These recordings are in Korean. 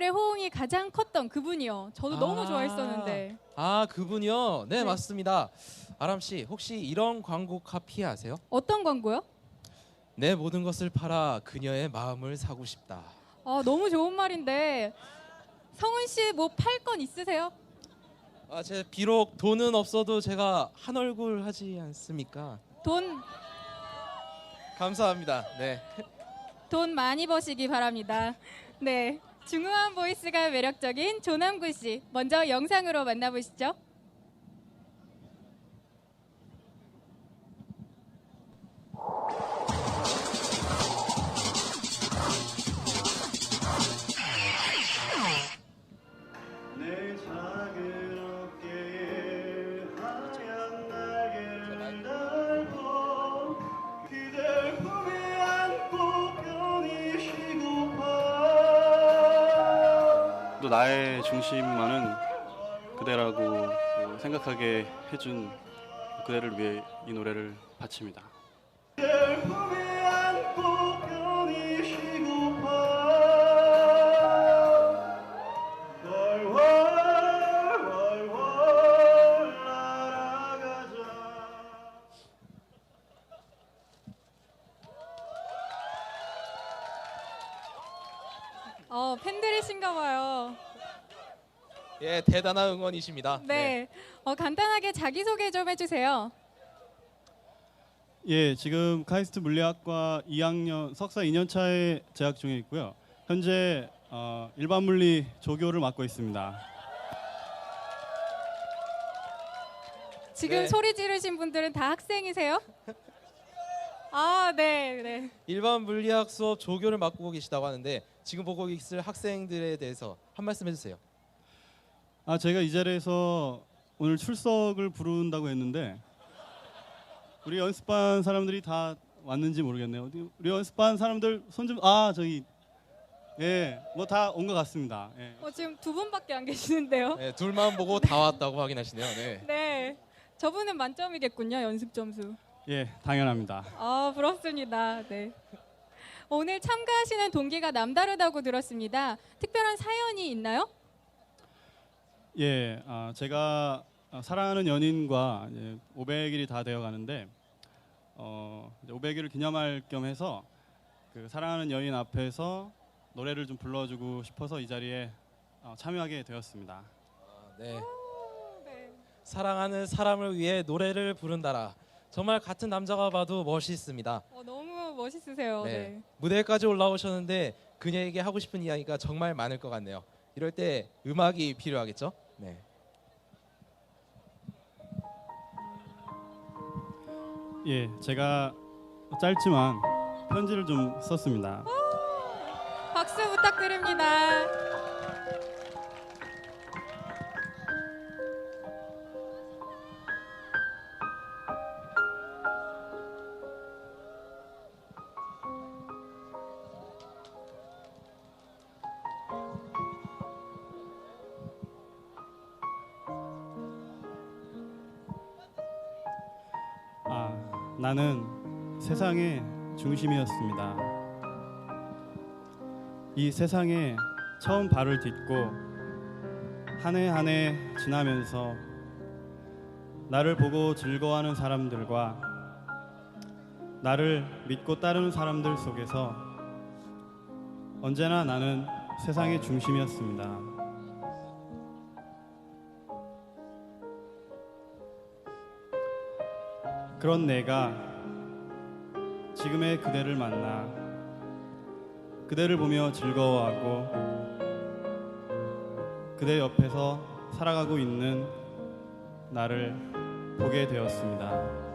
팬들의 호응이 가장 컸던 그분이요. 저도 너무 아. 좋아했었는데. 아 그분요. 네, 네. 맞습니다. 아람 씨 혹시 이런 광고 카피 아세요? 어떤 광고요? 내 모든 것을 팔아 그녀의 마음을 사고 싶다. 아, 너무 좋은 말인데 성훈 씨 뭐 팔 건 있으세요? 아, 제 비록 돈은 없어도 제가 한 얼굴 하지 않습니까? 돈, 감사합니다. 네. 돈 많이 버시기 바랍니다. 네. 중후한 보이스가 매력적인 조남구 씨. 먼저 영상으로 만나보시죠. 나의 중심만은 그대라고 생각하게 해준 그대를 위해 이 노래를 바칩니다. 어, 팬들이신가 봐요. 예, 대단한 응원이십니다. 네. 어, 간단하게 자기소개 좀 해주세요. 예, 지금 카이스트 물리학과 2학년 석사 2년 차에 재학 중에 있고요. 현재 어, 일반 물리 조교를 맡고 있습니다. 지금 네. 소리 지르신 분들은 다 학생이세요? 아, 네, 네. 일반 물리학 수업 조교를 맡고 계시다고 하는데 지금 보고 있을 학생들에 대해서 한 말씀 해주세요. 아, 제가 이 자리에서 오늘 출석을 부른다고 했는데 우리 연습반 사람들이 다 왔는지 모르겠네요. 우리 연습반 사람들 손 좀 아, 저기 예, 뭐 다 온 것 같습니다. 예. 어, 지금 두 분밖에 안 계시는데요. 네, 둘만 보고 다 왔다고 확인하시네요. 네. 네. 저분은 만점이겠군요, 연습 점수. 예, 당연합니다. 아, 부럽습니다. 네. 오늘 참가하시는 동기가 남다르다고 들었습니다. 특별한 사연이 있나요? 예, 아, 제가 아, 사랑하는 연인과 이제 500일이 다 되어 가는데 어, 이제 500일을 기념할 겸 해서 그 사랑하는 연인 앞에서 노래를 좀 불러주고 싶어서 이 자리에 어, 참여하게 되었습니다. 아, 네. 네. 사랑하는 사람을 위해 노래를 부른다라. 정말 같은 남자가 봐도 멋있습니다. 어, 너무 멋있으세요. 네. 네. 무대까지 올라오셨는데 그녀에게 하고 싶은 이야기가 정말 많을 것 같네요. 이럴 때 음악이 필요하겠죠? 네. 예, 제가 짧지만 편지를 좀 썼습니다. 박수 부탁드립니다. 나는 세상의 중심이었습니다. 이 세상에 처음 발을 딛고 한 해 한 해 지나면서 나를 보고 즐거워하는 사람들과 나를 믿고 따르는 사람들 속에서 언제나 나는 세상의 중심이었습니다. 그런 내가 지금의 그대를 만나 그대를 보며 즐거워하고 그대 옆에서 살아가고 있는 나를 보게 되었습니다.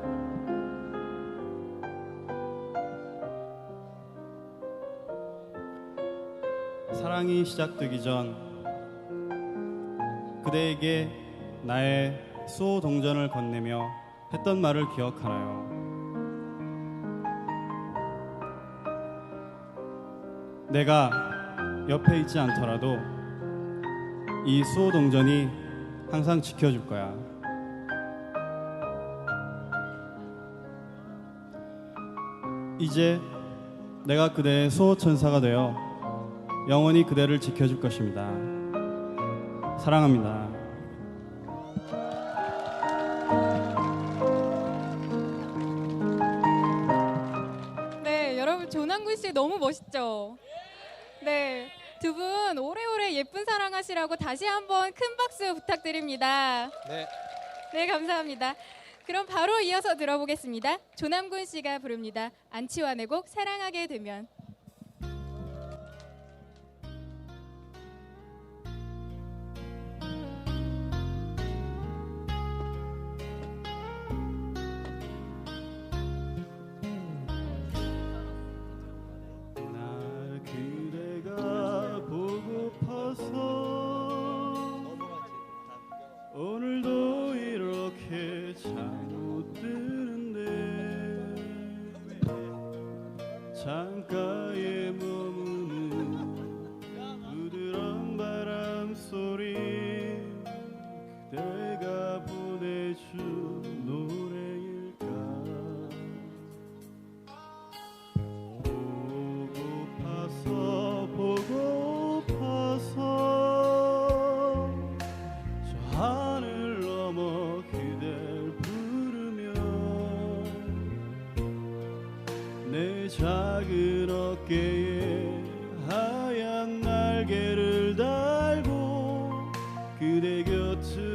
사랑이 시작되기 전 그대에게 나의 수호 동전을 건네며 했던 말을 기억하나요? 내가 옆에 있지 않더라도 이 수호 동전이 항상 지켜줄 거야. 이제 내가 그대의 수호 천사가 되어 영원히 그대를 지켜줄 것입니다. 사랑합니다. 조남군 씨 너무 멋있죠? 네, 두 분 오래오래 예쁜 사랑하시라고 다시 한번 큰 박수 부탁드립니다. 네. 네, 감사합니다. 그럼 바로 이어서 들어보겠습니다. 조남군 씨가 부릅니다. 안치환의 곡 사랑하게 되면. 창가에 머무는 부드러운 바람 소리 그대가 보내준 그대 곁으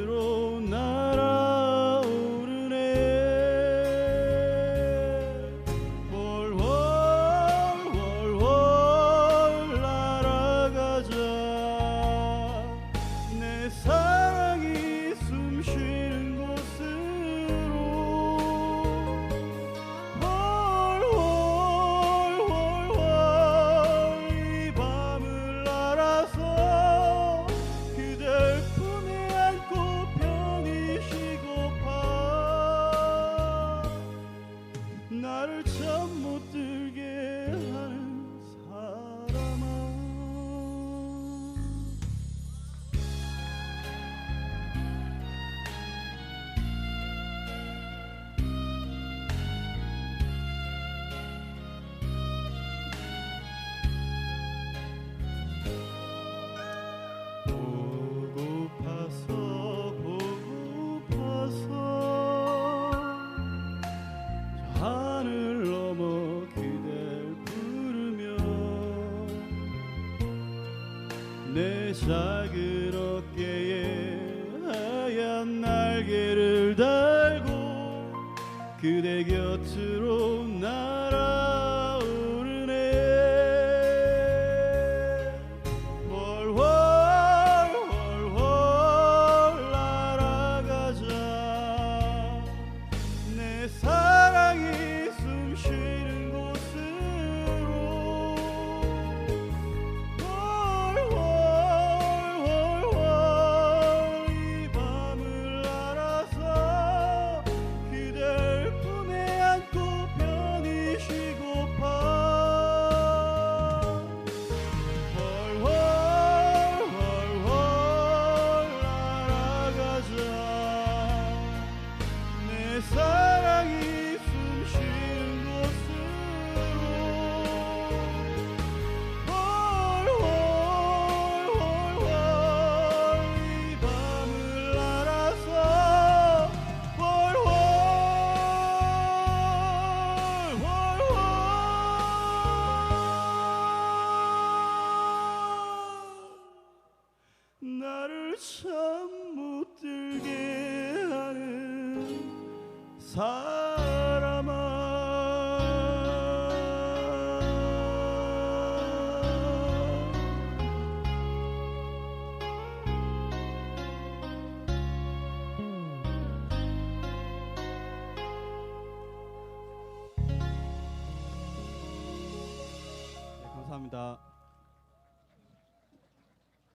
내 작은 어깨에 하얀 날개를 달고 그대 곁으로 날 감사합니다.